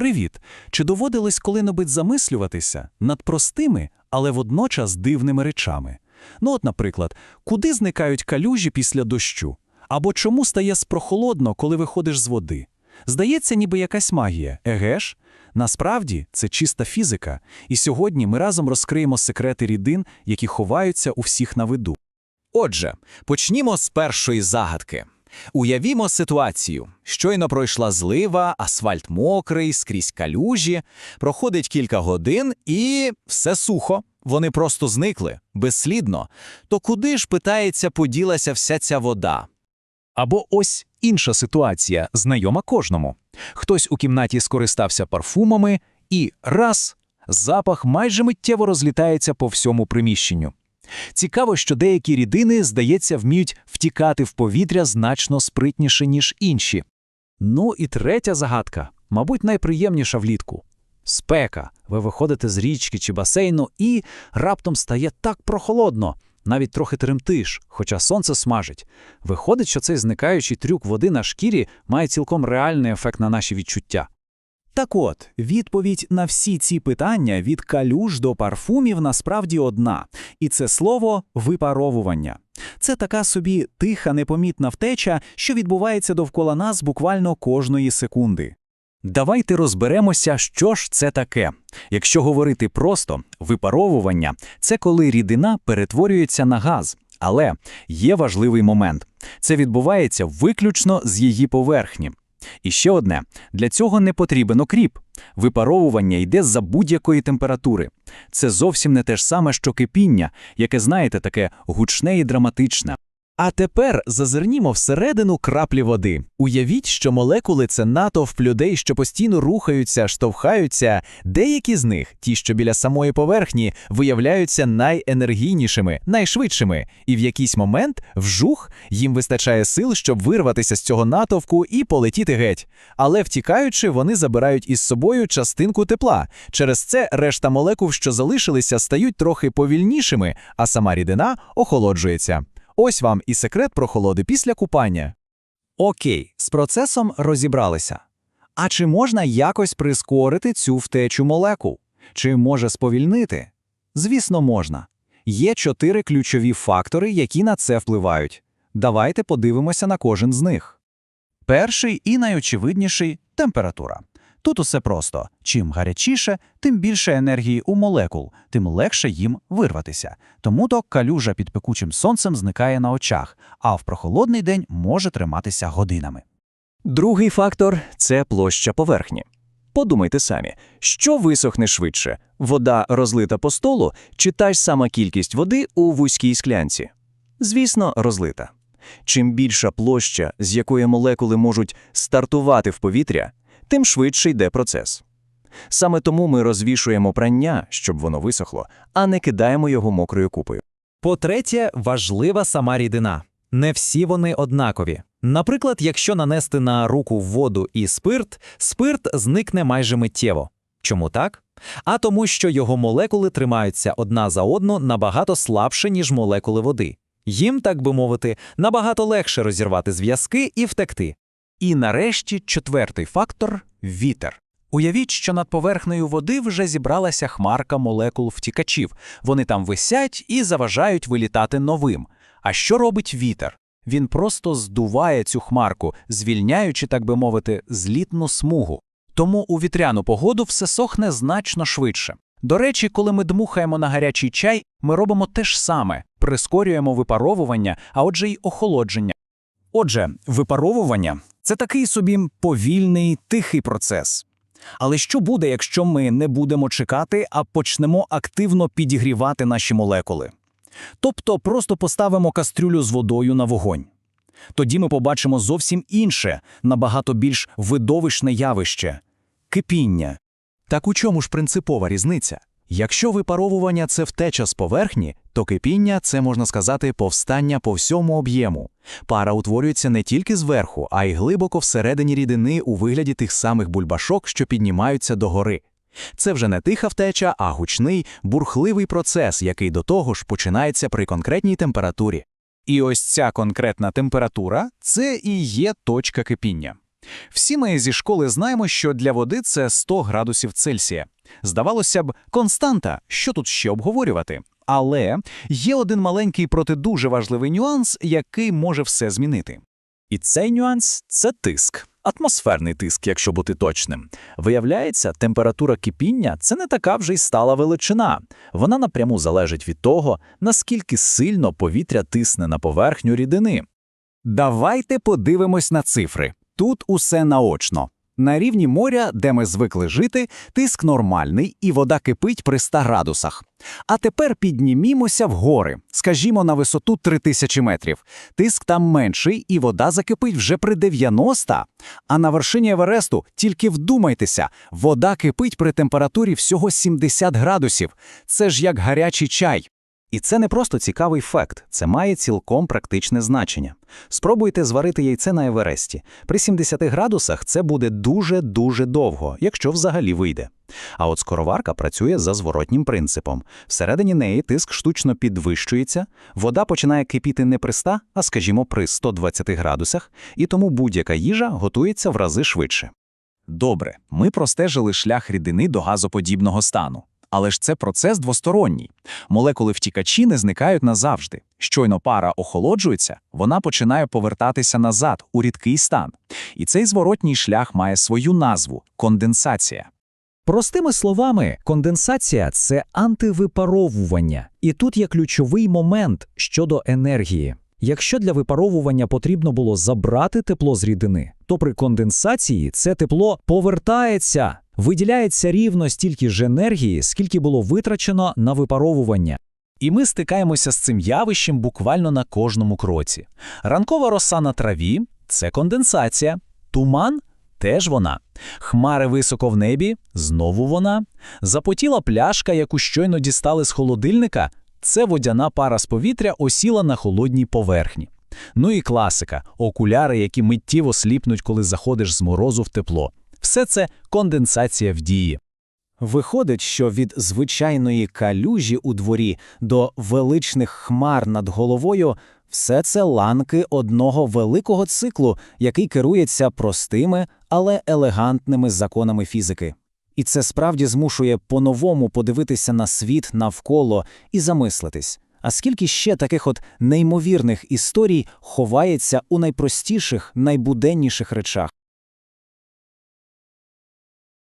Привіт! Чи доводилось коли-небудь замислюватися над простими, але водночас дивними речами? Ну от, наприклад, куди зникають калюжі після дощу? Або чому стає спрохолодно, коли виходиш з води? Здається, ніби якась магія, еге ж? Насправді це чиста фізика, і сьогодні ми разом розкриємо секрети рідин, які ховаються у всіх на виду. Отже, почнімо з першої загадки. Уявімо ситуацію. Щойно пройшла злива, асфальт мокрий, скрізь калюжі, проходить кілька годин і все сухо. Вони просто зникли, безслідно. То куди ж, питається, поділася вся ця вода? Або ось інша ситуація, знайома кожному. Хтось у кімнаті скористався парфумами, і раз запах майже миттєво розлітається по всьому приміщенню. Цікаво, що деякі рідини, здається, вміють втікати в повітря значно спритніше, ніж інші. Ну і третя загадка, мабуть, найприємніша влітку. Спека. Ви виходите з річки чи басейну і раптом стає так прохолодно, навіть трохи тремтиш, хоча сонце смажить. Виходить, що цей зникаючий трюк води на шкірі має цілком реальний ефект на наші відчуття. Так от, відповідь на всі ці питання від калюж до парфумів насправді одна, і це слово випаровування. Це така собі тиха, непомітна втеча, що відбувається довкола нас буквально кожної секунди. Давайте розберемося, що ж це таке. Якщо говорити просто, випаровування це коли рідина перетворюється на газ. Але є важливий момент це відбувається виключно з її поверхні. І ще одне: для цього не потрібен окріп. Випаровування йде за будь-якої температури. Це зовсім не те ж саме, що кипіння, яке, знаєте, таке гучне і драматичне. А тепер зазирнімо всередину краплі води. Уявіть, що молекули це натовп людей, що постійно рухаються, штовхаються. Деякі з них, ті, що біля самої поверхні, виявляються найенергійнішими, найшвидшими, і в якийсь момент, вжух, їм вистачає сил, щоб вирватися з цього натовку і полетіти геть. Але втікаючи, вони забирають із собою частинку тепла. Через це решта молекул, що залишилися, стають трохи повільнішими, а сама рідина охолоджується. Ось вам і секрет прохолоди після купання. Окей, з процесом розібралися. А чи можна якось прискорити цю втечу молекул? Чи може сповільнити? Звісно, можна. Є чотири ключові фактори, які на це впливають. Давайте подивимося на кожен з них. Перший і найочевидніший температура. Тут усе просто: чим гарячіше, тим більше енергії у молекул, тим легше їм вирватися. Тому то калюжа під пекучим сонцем зникає на очах, а в прохолодний день може триматися годинами. Другий фактор це площа поверхні. Подумайте самі, що висохне швидше: вода розлита по столу чи та ж сама кількість води у вузькій склянці? Звісно, розлита. Чим більша площа, з якої молекули можуть стартувати в повітря, тим швидше йде процес. Саме тому ми розвішуємо прання, щоб воно висохло, а не кидаємо його мокрою купою. По-третє, важлива сама рідина. Не всі вони однакові. Наприклад, якщо нанести на руку воду і спирт, спирт зникне майже миттєво. Чому так? А тому, що його молекули тримаються одна за одну набагато слабше, ніж молекули води. Їм, так би мовити, набагато легше розірвати зв'язки і втекти. І нарешті четвертий фактор вітер. Уявіть, що над поверхнею води вже зібралася хмарка молекул втікачів. Вони там висять і заважають вилітати новим. А що робить вітер? Він просто здуває цю хмарку, звільняючи, так би мовити, злітну смугу. Тому у вітряну погоду все сохне значно швидше. До речі, коли ми дмухаємо на гарячий чай, ми робимо те ж саме, прискорюємо випаровування, а отже й охолодження. Отже, випаровування це такий собі повільний, тихий процес. Але що буде, якщо ми не будемо чекати, а почнемо активно підігрівати наші молекули? Тобто просто поставимо кастрюлю з водою на вогонь. Тоді ми побачимо зовсім інше, набагато більш видовищне явище кипіння. Так у чому ж принципова різниця? Якщо випаровування це втеча з поверхні, то кипіння це можна сказати повстання по всьому об'єму. Пара утворюється не тільки зверху, а й глибоко всередині рідини у вигляді тих самих бульбашок, що піднімаються догори. Це вже не тиха втеча, а гучний, бурхливий процес, який до того ж починається при конкретній температурі. І ось ця конкретна температура це і є точка кипіння. Всі ми зі школи знаємо, що для води це 100 градусів Цельсія. Здавалося б, константа, що тут ще обговорювати? Але є один маленький, проте дуже важливий нюанс, який може все змінити. І цей нюанс це тиск. Атмосферний тиск, якщо бути точним. Виявляється, температура кипіння це не така вже й стала величина. Вона напряму залежить від того, наскільки сильно повітря тисне на поверхню рідини. Давайте подивимось на цифри. Тут усе наочно. На рівні моря, де ми звикли жити, тиск нормальний і вода кипить при 100 градусах. А тепер піднімімося в гори, скажімо, на висоту 3000 метрів. Тиск там менший і вода закипить вже при 90. А на вершині Евересту, тільки вдумайтеся, вода кипить при температурі всього 70 градусів. Це ж як гарячий чай. І це не просто цікавий факт, це має цілком практичне значення. Спробуйте зварити яйце на Евересті. При 70 градусах це буде дуже-дуже довго, якщо взагалі вийде. А от скороварка працює за зворотнім принципом. Всередині неї тиск штучно підвищується, вода починає кипіти не при 100, а, скажімо, при 120 градусах, і тому будь-яка їжа готується в рази швидше. Добре, ми простежили шлях рідини до газоподібного стану. Але ж це процес двосторонній. Молекули втікачі не зникають назавжди. Щойно пара охолоджується, вона починає повертатися назад у рідкий стан. І цей зворотній шлях має свою назву конденсація. Простими словами, конденсація це антивипаровування. І тут є ключовий момент щодо енергії. Якщо для випаровування потрібно було забрати тепло з рідини, то при конденсації це тепло повертається, виділяється рівно стільки ж енергії, скільки було витрачено на випаровування. І ми стикаємося з цим явищем буквально на кожному кроці. Ранкова роса на траві це конденсація, туман теж вона. Хмари високо в небі знову вона. Запотіла пляшка, яку щойно дістали з холодильника, це водяна пара з повітря осіла на холодній поверхні. Ну і класика окуляри, які миттєво сліпнуть, коли заходиш з морозу в тепло. Все це конденсація в дії. Виходить, що від звичайної калюжі у дворі до величних хмар над головою все це ланки одного великого циклу, який керується простими, але елегантними законами фізики. І це справді змушує по-новому подивитися на світ навколо і замислитись. А скільки ще таких от неймовірних історій ховається у найпростіших, найбуденніших речах?